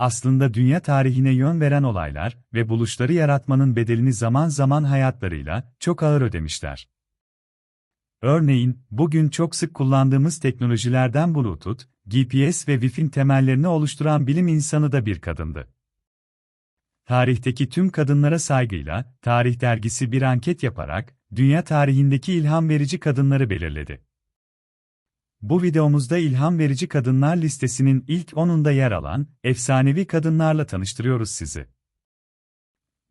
aslında dünya tarihine yön veren olaylar ve buluşları yaratmanın bedelini zaman zaman hayatlarıyla çok ağır ödemişler. Örneğin, bugün çok sık kullandığımız teknolojilerden Bluetooth, GPS ve Wi-Fi'nin temellerini oluşturan bilim insanı da bir kadındı. Tarihteki tüm kadınlara saygıyla, Tarih dergisi bir anket yaparak, dünya tarihindeki ilham verici kadınları belirledi. Bu videomuzda ilham verici kadınlar listesinin ilk 10'unda yer alan, efsanevi kadınlarla tanıştırıyoruz sizi.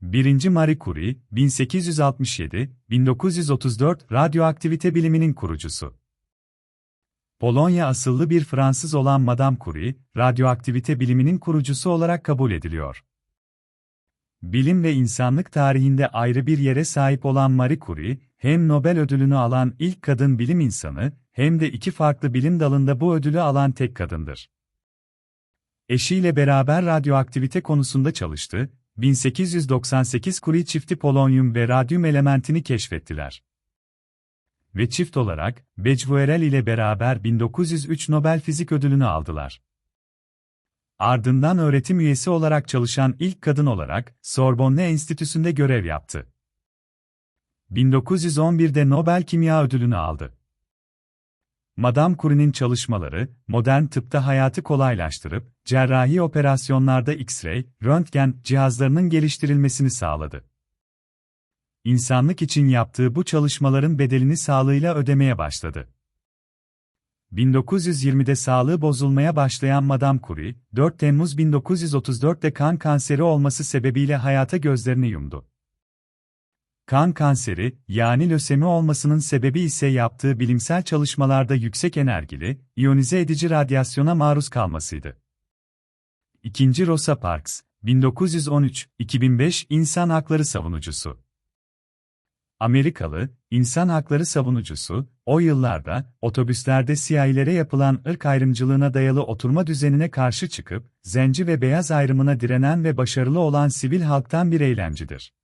1. Marie Curie, 1867-1934 radyoaktivite biliminin kurucusu. Polonya asıllı bir Fransız olan Madame Curie, radyoaktivite biliminin kurucusu olarak kabul ediliyor. Bilim ve insanlık tarihinde ayrı bir yere sahip olan Marie Curie, hem Nobel ödülünü alan ilk kadın bilim insanı, hem de iki farklı bilim dalında bu ödülü alan tek kadındır. Eşiyle beraber radyoaktivite konusunda çalıştı, 1898 Curie çifti polonyum ve radyum elementini keşfettiler. Ve çift olarak, Becquerel ile beraber 1903 Nobel Fizik Ödülünü aldılar. Ardından öğretim üyesi olarak çalışan ilk kadın olarak Sorbonne Enstitüsü'nde görev yaptı. 1911'de Nobel Kimya Ödülünü aldı. Madame Curie'nin çalışmaları, modern tıpta hayatı kolaylaştırıp, cerrahi operasyonlarda X-ray, röntgen cihazlarının geliştirilmesini sağladı. İnsanlık için yaptığı bu çalışmaların bedelini sağlığıyla ödemeye başladı. 1920'de sağlığı bozulmaya başlayan Madame Curie, 4 Temmuz 1934'te kan kanseri olması sebebiyle hayata gözlerini yumdu. Kan kanseri, yani lösemi olmasının sebebi ise yaptığı bilimsel çalışmalarda yüksek enerjili, iyonize edici radyasyona maruz kalmasıydı. İkinci Rosa Parks, 1913-2005 insan hakları savunucusu. Amerikalı, insan hakları savunucusu, o yıllarda, otobüslerde siyahilere yapılan ırk ayrımcılığına dayalı oturma düzenine karşı çıkıp, zenci ve beyaz ayrımına direnen ve başarılı olan sivil halktan bir eylemcidir.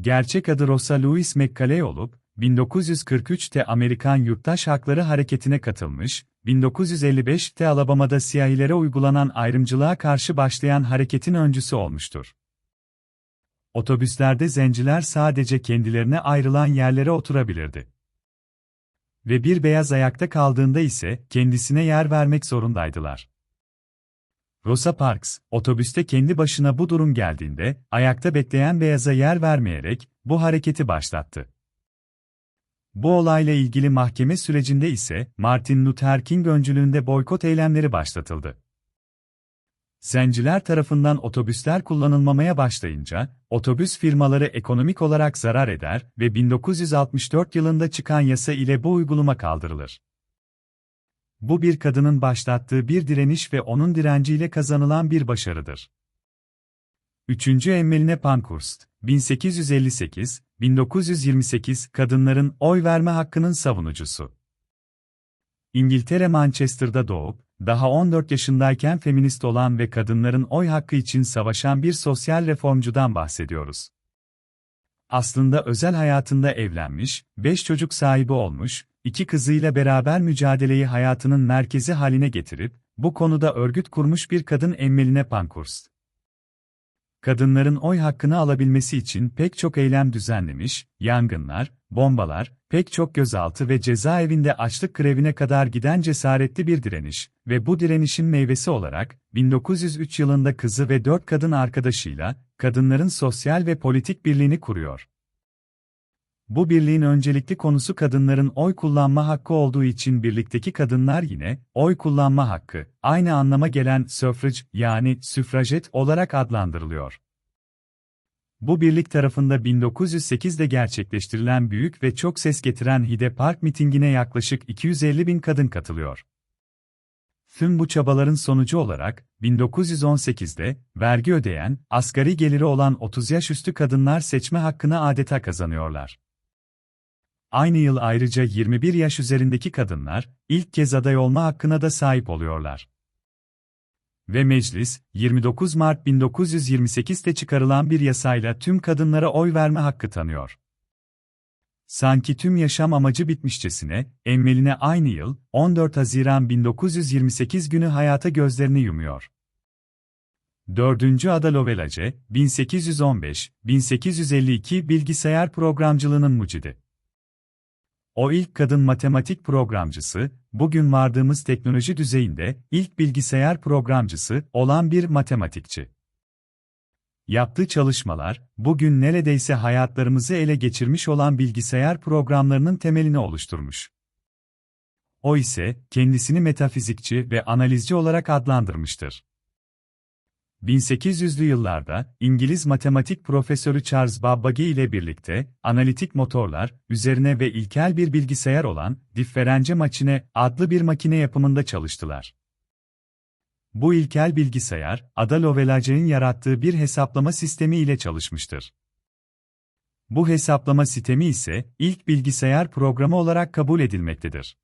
Gerçek adı Rosa Louise McCalley olup, 1943'te Amerikan Yurttaş Hakları Hareketi'ne katılmış, 1955'te Alabama'da siyahilere uygulanan ayrımcılığa karşı başlayan hareketin öncüsü olmuştur. Otobüslerde zenciler sadece kendilerine ayrılan yerlere oturabilirdi. Ve bir beyaz ayakta kaldığında ise kendisine yer vermek zorundaydılar. Rosa Parks, otobüste kendi başına bu durum geldiğinde, ayakta bekleyen beyaza yer vermeyerek, bu hareketi başlattı. Bu olayla ilgili mahkeme sürecinde ise, Martin Luther King öncülüğünde boykot eylemleri başlatıldı. Zenciler tarafından otobüsler kullanılmamaya başlayınca, otobüs firmaları ekonomik olarak zarar eder ve 1964 yılında çıkan yasa ile bu uygulama kaldırılır. Bu bir kadının başlattığı bir direniş ve onun direnciyle kazanılan bir başarıdır. Üçüncü Emmeline Pankhurst, 1858-1928 kadınların oy verme hakkının savunucusu. İngiltere Manchester'da doğup, daha 14 yaşındayken feminist olan ve kadınların oy hakkı için savaşan bir sosyal reformcudan bahsediyoruz. Aslında özel hayatında evlenmiş, 5 çocuk sahibi olmuş, iki kızıyla beraber mücadeleyi hayatının merkezi haline getirip, bu konuda örgüt kurmuş bir kadın Emmeline Pankhurst. Kadınların oy hakkını alabilmesi için pek çok eylem düzenlemiş, yangınlar, bombalar, pek çok gözaltı ve cezaevinde açlık grevine kadar giden cesaretli bir direniş ve bu direnişin meyvesi olarak 1903 yılında kızı ve dört kadın arkadaşıyla kadınların sosyal ve politik birliğini kuruyor. Bu birliğin öncelikli konusu kadınların oy kullanma hakkı olduğu için birlikteki kadınlar yine, oy kullanma hakkı, aynı anlama gelen suffrage yani süfrajet olarak adlandırılıyor. Bu birlik tarafında 1908'de gerçekleştirilen büyük ve çok ses getiren Hide Park mitingine yaklaşık 250 bin kadın katılıyor. Tüm bu çabaların sonucu olarak, 1918'de, vergi ödeyen, asgari geliri olan 30 yaş üstü kadınlar seçme hakkını adeta kazanıyorlar. Aynı yıl ayrıca 21 yaş üzerindeki kadınlar, ilk kez aday olma hakkına da sahip oluyorlar. Ve meclis, 29 Mart 1928'te çıkarılan bir yasayla tüm kadınlara oy verme hakkı tanıyor. Sanki tüm yaşam amacı bitmişçesine, emmeline aynı yıl, 14 Haziran 1928 günü hayata gözlerini yumuyor. 4. Ada Lovelace, 1815-1852 bilgisayar programcılığının mucidi. O ilk kadın matematik programcısı, bugün vardığımız teknoloji düzeyinde ilk bilgisayar programcısı olan bir matematikçi. Yaptığı çalışmalar, bugün neredeyse hayatlarımızı ele geçirmiş olan bilgisayar programlarının temelini oluşturmuş. O ise, kendisini metafizikçi ve analizci olarak adlandırmıştır. 1800'lü yıllarda, İngiliz matematik profesörü Charles Babbage ile birlikte, analitik motorlar, üzerine ve ilkel bir bilgisayar olan, difference makine adlı bir makine yapımında çalıştılar. Bu ilkel bilgisayar, Ada Lovelace'nin yarattığı bir hesaplama sistemi ile çalışmıştır. Bu hesaplama sistemi ise, ilk bilgisayar programı olarak kabul edilmektedir.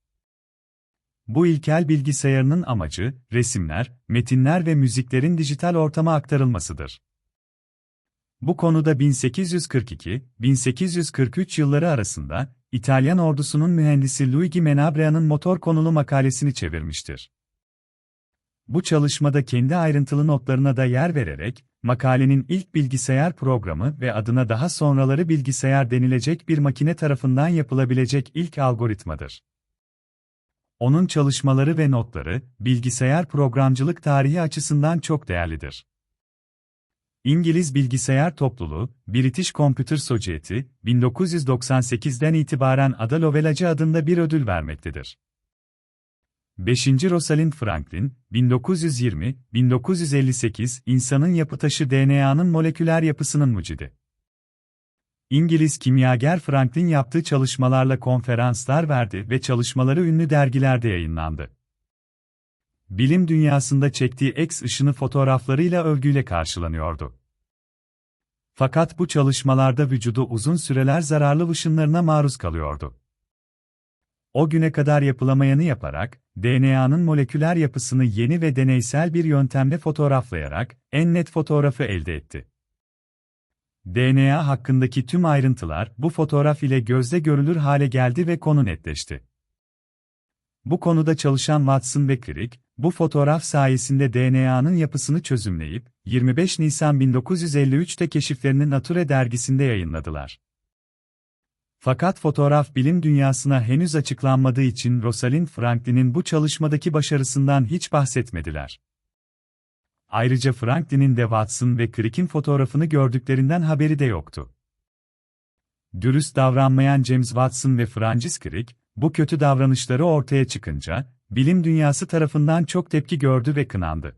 Bu ilkel bilgisayarının amacı, resimler, metinler ve müziklerin dijital ortama aktarılmasıdır. Bu konuda 1842-1843 yılları arasında, İtalyan ordusunun mühendisi Luigi Menabrea'nın motor konulu makalesini çevirmiştir. Bu çalışmada kendi ayrıntılı notlarına da yer vererek, makalenin ilk bilgisayar programı ve adına daha sonraları bilgisayar denilecek bir makine tarafından yapılabilecek ilk algoritmadır. Onun çalışmaları ve notları, bilgisayar programcılık tarihi açısından çok değerlidir. İngiliz bilgisayar topluluğu, British Computer Society, 1998'den itibaren Ada Lovelace adında bir ödül vermektedir. 5. Rosalind Franklin, 1920-1958 insanın yapı taşı DNA'nın moleküler yapısının mucidi. İngiliz kimyager Franklin yaptığı çalışmalarla konferanslar verdi ve çalışmaları ünlü dergilerde yayınlandı. Bilim dünyasında çektiği X ışını fotoğraflarıyla övgüyle karşılanıyordu. Fakat bu çalışmalarda vücudu uzun süreler zararlı ışınlarına maruz kalıyordu. O güne kadar yapılamayanı yaparak, DNA'nın moleküler yapısını yeni ve deneysel bir yöntemle fotoğraflayarak, en net fotoğrafı elde etti. DNA hakkındaki tüm ayrıntılar bu fotoğraf ile gözle görülür hale geldi ve konu netleşti. Bu konuda çalışan Watson ve Crick, bu fotoğraf sayesinde DNA'nın yapısını çözümleyip, 25 Nisan 1953'te keşiflerini Nature dergisinde yayınladılar. Fakat fotoğraf bilim dünyasına henüz açıklanmadığı için Rosalind Franklin'in bu çalışmadaki başarısından hiç bahsetmediler. Ayrıca Franklin'in de Watson ve Crick'in fotoğrafını gördüklerinden haberi de yoktu. Dürüst davranmayan James Watson ve Francis Crick, bu kötü davranışları ortaya çıkınca, bilim dünyası tarafından çok tepki gördü ve kınandı.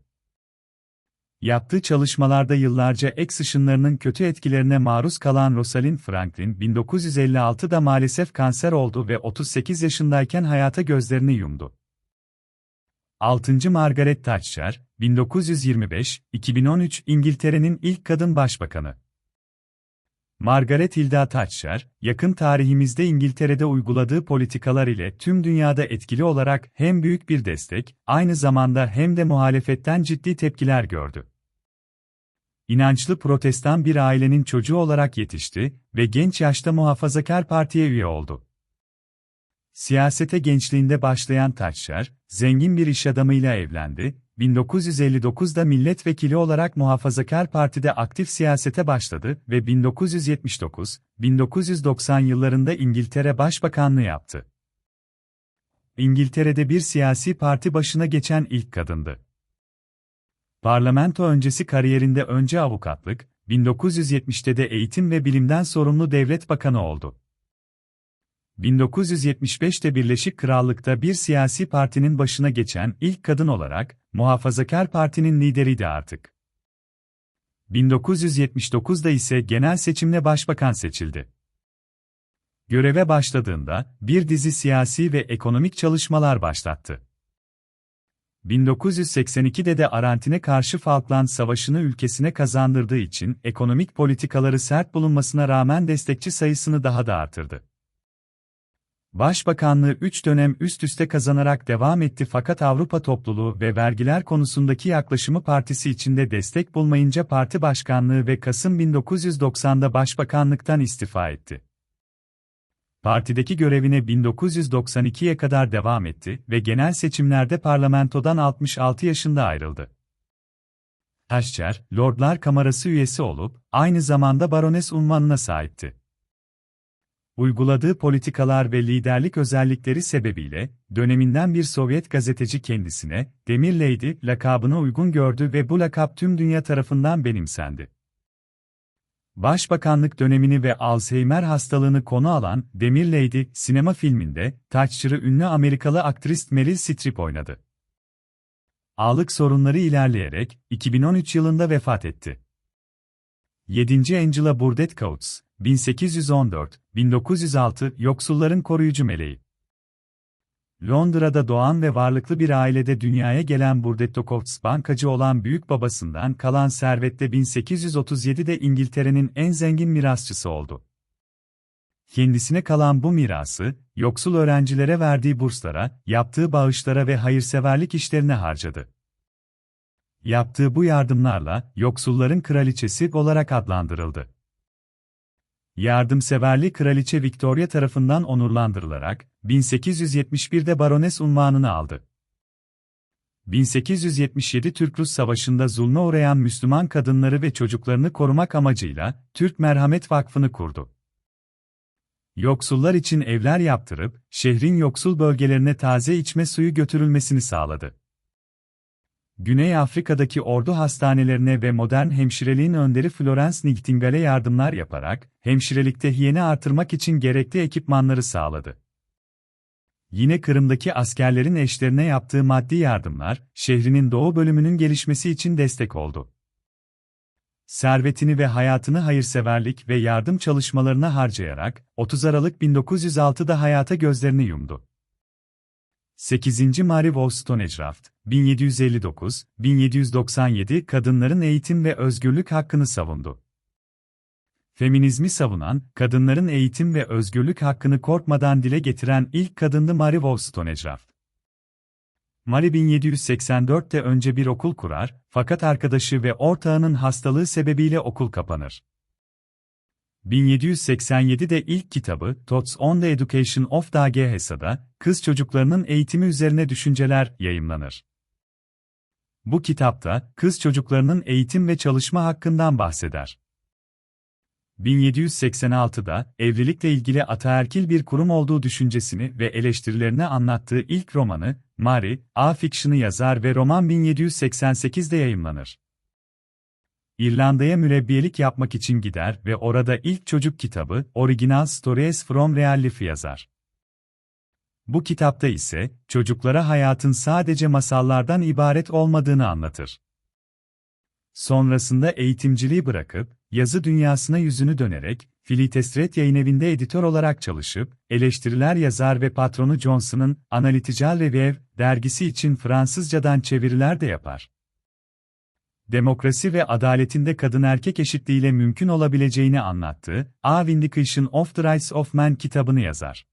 Yaptığı çalışmalarda yıllarca X ışınlarının kötü etkilerine maruz kalan Rosalind Franklin, 1956'da maalesef kanser oldu ve 38 yaşındayken hayata gözlerini yumdu. 6. Margaret Thatcher, 1925-2013 İngiltere'nin ilk kadın başbakanı. Margaret Hilda Thatcher, yakın tarihimizde İngiltere'de uyguladığı politikalar ile tüm dünyada etkili olarak hem büyük bir destek, aynı zamanda hem de muhalefetten ciddi tepkiler gördü. İnançlı protestan bir ailenin çocuğu olarak yetişti ve genç yaşta Muhafazakar Parti'ye üye oldu. Siyasete gençliğinde başlayan Thatcher, zengin bir iş adamıyla evlendi, 1959'da milletvekili olarak Muhafazakar Parti'de aktif siyasete başladı ve 1979-1990 yıllarında İngiltere Başbakanlığı yaptı. İngiltere'de bir siyasi parti başına geçen ilk kadındı. Parlamento öncesi kariyerinde önce avukatlık, 1970'te de eğitim ve bilimden sorumlu devlet bakanı oldu. 1975'te Birleşik Krallık'ta bir siyasi partinin başına geçen ilk kadın olarak, Muhafazakar Parti'nin lideriydi artık. 1979'da ise genel seçimle başbakan seçildi. Göreve başladığında bir dizi siyasi ve ekonomik çalışmalar başlattı. 1982'de de Arjantin'e karşı Falkland Savaşı'nı ülkesine kazandırdığı için ekonomik politikaları sert bulunmasına rağmen destekçi sayısını daha da artırdı. Başbakanlığı 3 dönem üst üste kazanarak devam etti fakat Avrupa topluluğu ve vergiler konusundaki yaklaşımı partisi içinde destek bulmayınca parti başkanlığı ve Kasım 1990'da başbakanlıktan istifa etti. Partideki görevine 1992'ye kadar devam etti ve genel seçimlerde parlamentodan 66 yaşında ayrıldı. Taşçer, Lordlar Kamerası üyesi olup, aynı zamanda barones unvanına sahipti. Uyguladığı politikalar ve liderlik özellikleri sebebiyle, döneminden bir Sovyet gazeteci kendisine, Demir Lady lakabını uygun gördü ve bu lakap tüm dünya tarafından benimsendi. Başbakanlık dönemini ve Alzheimer hastalığını konu alan Demir Lady sinema filminde taççırı ünlü Amerikalı aktris Meryl Streep oynadı. Ağlık sorunları ilerleyerek 2013 yılında vefat etti. 7. Angela Burdett Coates, 1814-1906 yoksulların koruyucu meleği. Londra'da doğan ve varlıklı bir ailede dünyaya gelen Burdetto Coates bankacı olan büyük babasından kalan servette 1837'de İngiltere'nin en zengin mirasçısı oldu. Kendisine kalan bu mirası, yoksul öğrencilere verdiği burslara, yaptığı bağışlara ve hayırseverlik işlerine harcadı. Yaptığı bu yardımlarla, yoksulların kraliçesi olarak adlandırıldı. Yardımseverli Kraliçe Victoria tarafından onurlandırılarak, 1871'de barones unvanını aldı. 1877 Türk-Rus Savaşı'nda zulme uğrayan Müslüman kadınları ve çocuklarını korumak amacıyla Türk Merhamet Vakfı'nı kurdu. Yoksullar için evler yaptırıp, şehrin yoksul bölgelerine taze içme suyu götürülmesini sağladı. Güney Afrika'daki ordu hastanelerine ve modern hemşireliğin önderi Florence Nightingale yardımlar yaparak, hemşirelikte hiyeni artırmak için gerekli ekipmanları sağladı. Yine Kırım'daki askerlerin eşlerine yaptığı maddi yardımlar, şehrinin doğu bölümünün gelişmesi için destek oldu. Servetini ve hayatını hayırseverlik ve yardım çalışmalarına harcayarak, 30 Aralık 1906'da hayata gözlerini yumdu. 8. Marie Wollstonecraft, 1759-1797 kadınların eğitim ve özgürlük hakkını savundu. Feminizmi savunan, kadınların eğitim ve özgürlük hakkını korkmadan dile getiren ilk kadındı Marie Wollstonecraft. Marie 1784'te önce bir okul kurar, fakat arkadaşı ve ortağının hastalığı sebebiyle okul kapanır. 1787'de ilk kitabı Thoughts on the Education of Hesada, kız çocuklarının eğitimi üzerine düşünceler yayımlanır. Bu kitapta kız çocuklarının eğitim ve çalışma hakkından bahseder. 1786'da evlilikle ilgili ataerkil bir kurum olduğu düşüncesini ve eleştirilerini anlattığı ilk romanı, Mary, A Fiction'ı yazar ve roman 1788'de yayımlanır. İrlanda'ya mürebbiyelik yapmak için gider ve orada ilk çocuk kitabı, Original Stories from Real Life yazar. Bu kitapta ise, çocuklara hayatın sadece masallardan ibaret olmadığını anlatır. Sonrasında eğitimciliği bırakıp, yazı dünyasına yüzünü dönerek, Filitestret yayınevinde editör olarak çalışıp, eleştiriler yazar ve patronu Johnson'ın Analytical Review dergisi için Fransızcadan çeviriler de yapar. Demokrasi ve adaletinde kadın-erkek eşitliğiyle mümkün olabileceğini anlattığı A Vindication of the Rights of Man kitabını yazar.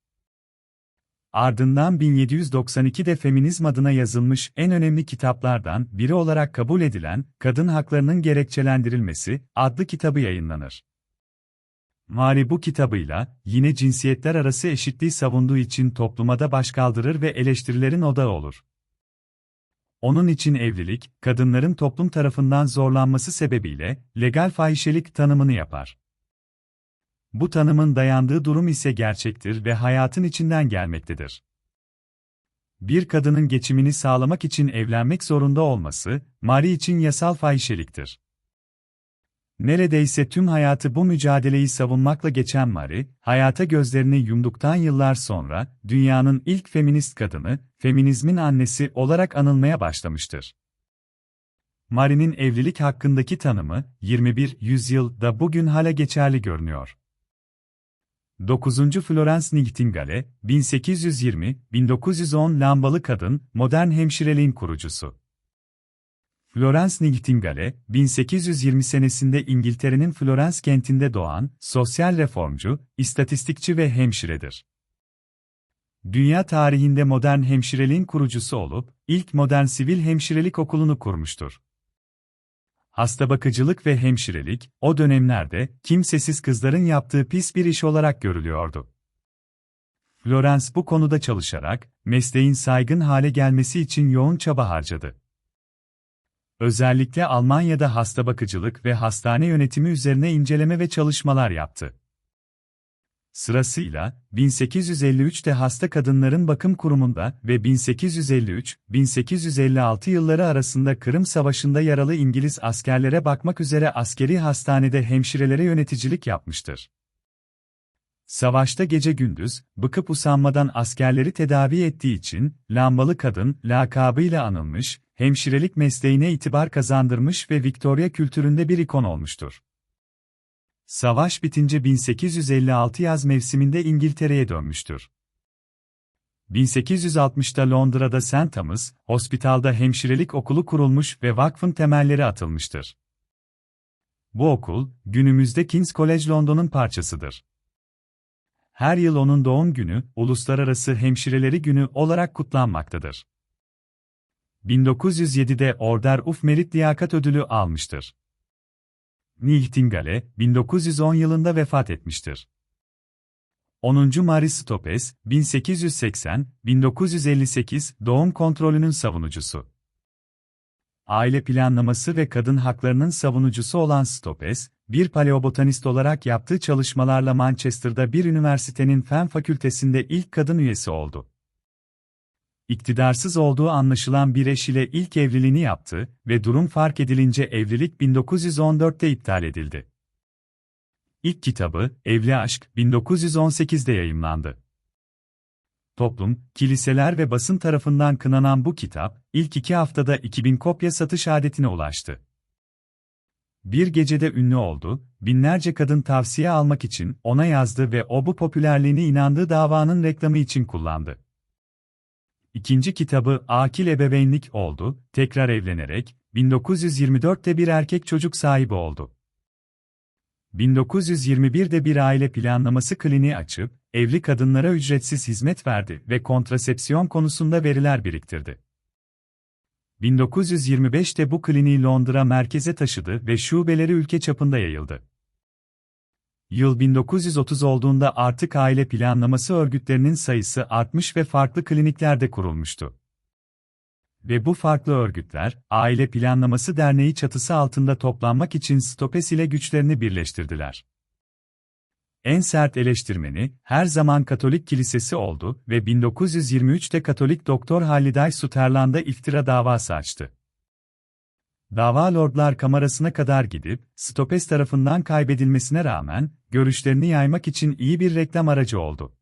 Ardından 1792'de feminizm adına yazılmış en önemli kitaplardan biri olarak kabul edilen Kadın Haklarının Gerekçelendirilmesi adlı kitabı yayınlanır. Mari bu kitabıyla yine cinsiyetler arası eşitliği savunduğu için topluma da başkaldırır ve eleştirilerin odağı olur. Onun için evlilik, kadınların toplum tarafından zorlanması sebebiyle legal fahişelik tanımını yapar. Bu tanımın dayandığı durum ise gerçektir ve hayatın içinden gelmektedir. Bir kadının geçimini sağlamak için evlenmek zorunda olması, Mari için yasal fahişeliktir. Neredeyse tüm hayatı bu mücadeleyi savunmakla geçen Marie, hayata gözlerini yumduktan yıllar sonra, dünyanın ilk feminist kadını, feminizmin annesi olarak anılmaya başlamıştır. Marie'nin evlilik hakkındaki tanımı, 21 yüzyılda bugün hala geçerli görünüyor. 9. Florence Nightingale, 1820-1910 lambalı kadın, modern hemşireliğin kurucusu. Florence Nightingale, 1820 senesinde İngiltere'nin Florence kentinde doğan, sosyal reformcu, istatistikçi ve hemşiredir. Dünya tarihinde modern hemşireliğin kurucusu olup, ilk modern sivil hemşirelik okulunu kurmuştur. Hasta bakıcılık ve hemşirelik, o dönemlerde, kimsesiz kızların yaptığı pis bir iş olarak görülüyordu. Florence bu konuda çalışarak, mesleğin saygın hale gelmesi için yoğun çaba harcadı. Özellikle Almanya'da hasta bakıcılık ve hastane yönetimi üzerine inceleme ve çalışmalar yaptı. Sırasıyla, 1853'te hasta kadınların bakım kurumunda ve 1853-1856 yılları arasında Kırım Savaşı'nda yaralı İngiliz askerlere bakmak üzere askeri hastanede hemşirelere yöneticilik yapmıştır. Savaşta gece gündüz, bıkıp usanmadan askerleri tedavi ettiği için, lambalı kadın, lakabıyla anılmış, hemşirelik mesleğine itibar kazandırmış ve Victoria kültüründe bir ikon olmuştur. Savaş bitince 1856 yaz mevsiminde İngiltere'ye dönmüştür. 1860'da Londra'da St. Thomas, Hospital'da hemşirelik okulu kurulmuş ve vakfın temelleri atılmıştır. Bu okul, günümüzde King's College London'un parçasıdır. Her yıl onun doğum günü, Uluslararası Hemşireleri Günü olarak kutlanmaktadır. 1907'de Order of Merit Liyakat Ödülü almıştır. Nightingale, 1910 yılında vefat etmiştir. 10. Marie Stopes, 1880-1958 doğum kontrolünün savunucusu. Aile planlaması ve kadın haklarının savunucusu olan Stopes, bir paleobotanist olarak yaptığı çalışmalarla Manchester'da bir üniversitenin fen fakültesinde ilk kadın üyesi oldu. İktidarsız olduğu anlaşılan bir eş ile ilk evliliğini yaptı ve durum fark edilince evlilik 1914'te iptal edildi. İlk kitabı, Evli Aşk, 1918'de yayımlandı. Toplum, kiliseler ve basın tarafından kınanan bu kitap, ilk iki haftada 2000 kopya satış adetine ulaştı. Bir gecede ünlü oldu, binlerce kadın tavsiye almak için ona yazdı ve o bu popülerliğine inandığı davanın reklamı için kullandı. İkinci kitabı Akil Ebeveynlik oldu, tekrar evlenerek, 1924'te bir erkek çocuk sahibi oldu. 1921'de bir aile planlaması kliniği açıp, evli kadınlara ücretsiz hizmet verdi ve kontrasepsiyon konusunda veriler biriktirdi. 1925'te bu kliniği Londra merkeze taşıdı ve şubeleri ülke çapında yayıldı. Yıl 1930 olduğunda artık aile planlaması örgütlerinin sayısı artmış ve farklı kliniklerde kurulmuştu. Ve bu farklı örgütler, Aile Planlaması Derneği çatısı altında toplanmak için Stopes ile güçlerini birleştirdiler. En sert eleştirmeni, her zaman Katolik Kilisesi oldu ve 1923'te Katolik Doktor Halliday Sutherland'a iftira davası açtı. Dava Lordlar Kamerası'na kadar gidip, Stopes tarafından kaybedilmesine rağmen, görüşlerini yaymak için iyi bir reklam aracı oldu.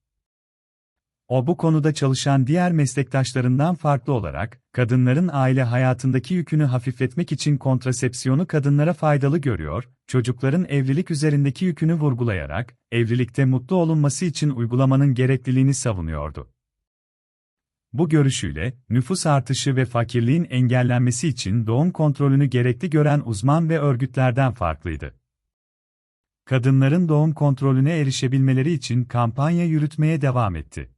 O bu konuda çalışan diğer meslektaşlarından farklı olarak, kadınların aile hayatındaki yükünü hafifletmek için kontrasepsiyonu kadınlara faydalı görüyor, çocukların evlilik üzerindeki yükünü vurgulayarak, evlilikte mutlu olunması için uygulamanın gerekliliğini savunuyordu. Bu görüşüyle, nüfus artışı ve fakirliğin engellenmesi için doğum kontrolünü gerekli gören uzman ve örgütlerden farklıydı. Kadınların doğum kontrolüne erişebilmeleri için kampanya yürütmeye devam etti.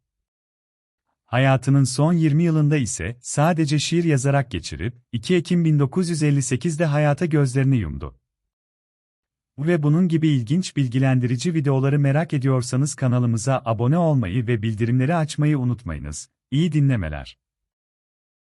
Hayatının son 20 yılında ise sadece şiir yazarak geçirip 2 Ekim 1958'de hayata gözlerini yumdu. Ve bunun gibi ilginç bilgilendirici videoları merak ediyorsanız kanalımıza abone olmayı ve bildirimleri açmayı unutmayınız. İyi dinlemeler.